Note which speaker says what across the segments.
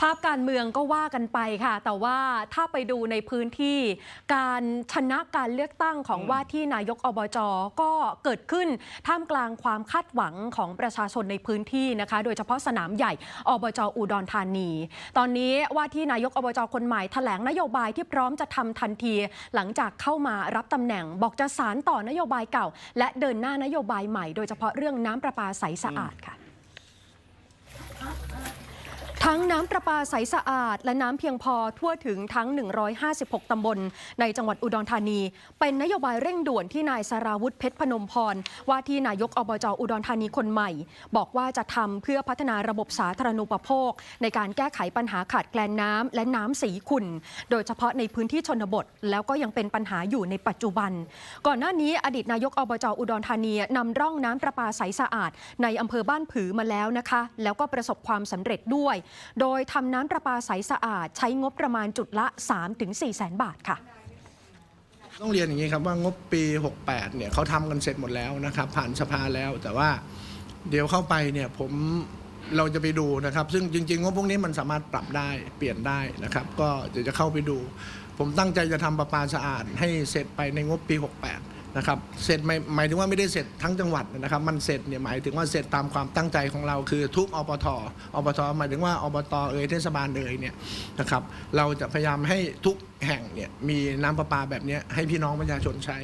Speaker 1: ภาพการเมืองก็ว่ากันไปค่ะ แต่ว่าถ้าไปดูในพื้นที่การชนะการเลือกตั้งของว่าที่นายกอบจก็เกิดขึ้นท่ามกลางความคาดหวังของประชาชนในพื้นที่นะคะ โดยเฉพาะสนามใหญ่อบจอุดรธานี ตอนนี้ว่าที่นายกอบจคนใหม่แถลงนโยบายที่พร้อมจะทำทันที หลังจากเข้ามารับตำแหน่งบอกจะสารต่อนโยบายเก่า และเดินหน้านโยบายใหม่ โดยเฉพาะเรื่องน้ำประปาใสสะอาดค่ะ ทั้งน้ำประปาใสสะอาด และน้ำเพียงพอทั่วถึงทั้ง 156 ตำบล ในจังหวัดอุดรธานี เป็นนโยบายเร่งด่วนที่นายสราวุธเพชรพนมพร ว่าที่นายกอบจอุดรธานีคนใหม่ บอกว่าจะทำเพื่อพัฒนาระบบสาธารณูปโภค ในการแก้ไขปัญหาขาดแคลนน้ำและน้ำสีขุ่น โดยเฉพาะในพื้นที่ชนบท แล้วก็ยังเป็นปัญหาอยู่ในปัจจุบัน ก่อนหน้านี้อดีตนายกอบจอุดรธานีนำร่องน้ำประปาใสสะอาด ในอำเภอบ้านผือมาแล้วนะคะ แล้วก็ประสบความสำเร็จด้วยโดยทำน้ำประปาใสสะอาด ใช้งบประมาณจุดละ 3-4แสนบาทค่ะ
Speaker 2: ต้องเรียนอย่างนี้ครับว่างบปี 68 เนี่ยเขาทำกันเสร็จหมดแล้วนะครับ ผ่านสภาแล้ว แต่ว่าเดี๋ยวเข้าไปเนี่ยผมเราจะไปดูนะครับ ซึ่งจริงๆงบพวกนี้มันสามารถปรับได้เปลี่ยนได้นะครับ ก็เดี๋ยวจะเข้าไปดู ผมตั้งใจจะทำประปาสะอาดให้เสร็จไปในงบปี 68 นะครับเสร็จหมายหมายถึงว่าไม่ได้เสร็จทั้งจังหวัดนะครับ มันเสร็จเนี่ยหมายถึงว่าเสร็จตามความตั้งใจของเราคือทุกอปทอปทหมายถึงว่าอบตเอ่ยเทศบาลเอ่ยเนี่ยนะครับ เราจะพยายามให้ทุกแห่งเนี่ยมีน้ำประปาแบบนี้ให้พี่น้องประชาชนใช้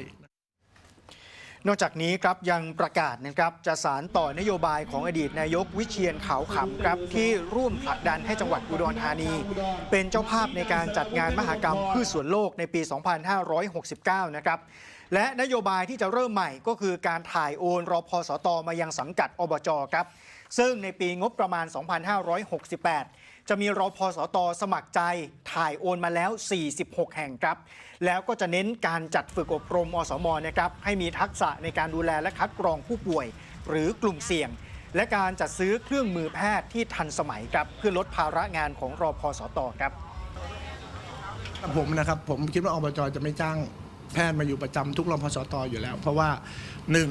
Speaker 3: นอกจากนี้ครับยังประกาศนะครับจะสารต่อนโยบายของอดีตนายกวิเชียนขาวขำครับที่ร่วมผลักดันให้จังหวัดอุดรธานี เป็นเจ้าภาพในการจัดงานมหกรรมพืชสวนโลกในปี 2569 นะครับและนโยบายที่จะเริ่มใหม่ก็คือการถ่ายโอนรอพสตมายังสังกัดอบจครับ ซึ่งในปีงบประมาณ 2568 จะมีรอพสตสมัครใจถ่ายโอนมาแล้ว 46 แห่งครับ แล้วก็จะเน้นการจัดฝึกอบรมอสมนะครับให้มีทักษะในการดูแลและคัดกรองผู้ป่วย หรือกลุ่มเสี่ยง และการจัดซื้อเครื่องมือแพทย์ที่ทันสมัยครับเพื่อลดภาระงานของรอพสตครับ
Speaker 2: ผมนะครับผมคิดว่าอบจจะไม่จ้างแพทย์มาอยู่ประจำทุกรอพสตอยู่แล้ว เพราะว่าหนึ่ง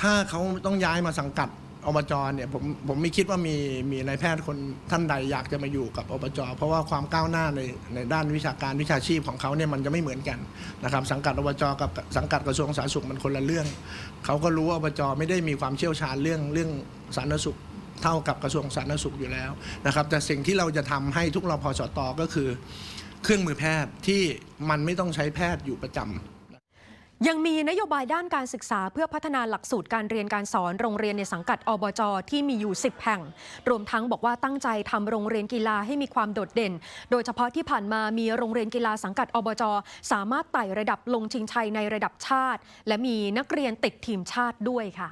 Speaker 2: ถ้าเขาต้องย้ายมาสังกัด อบจเนี่ยผมผมไม่คิดว่ามีมีนายแพทย์คนท่านใดอยากจะมาอยู่กับอบจเพราะว่าความก้าวหน้าในในด้านวิชาการวิชาชีพของเขาเนี่ยมันจะไม่เหมือนกันนะครับ สังกัดอบจกับสังกัดกระทรวงสาธารณสุขมันคนละเรื่องเขาก็รู้ว่าอบจไม่ได้มีความเชี่ยวชาญเรื่องเรื่องสาธารณสุขเท่ากับกระทรวงสาธารณสุขอยู่แล้วนะครับ แต่สิ่งที่เราจะทำให้ทุกรพสตก็คือ เครื่องมือแพทย์ที่มันไม่ต้องใช้แพทย์อยู่ประจำ
Speaker 1: ยังมีนโยบายด้านการศึกษาเพื่อพัฒนาหลักสูตรการเรียนการสอนโรงเรียนในสังกัดอบจที่มีอยู่ 10 แห่ง รวมทั้งบอกว่าตั้งใจทำโรงเรียนกีฬาให้มีความโดดเด่น โดยเฉพาะที่ผ่านมามีโรงเรียนกีฬาสังกัดอบจสามารถไต่ระดับลงชิงชัยในระดับชาติ และมีนักเรียนติดทีมชาติด้วยค่ะ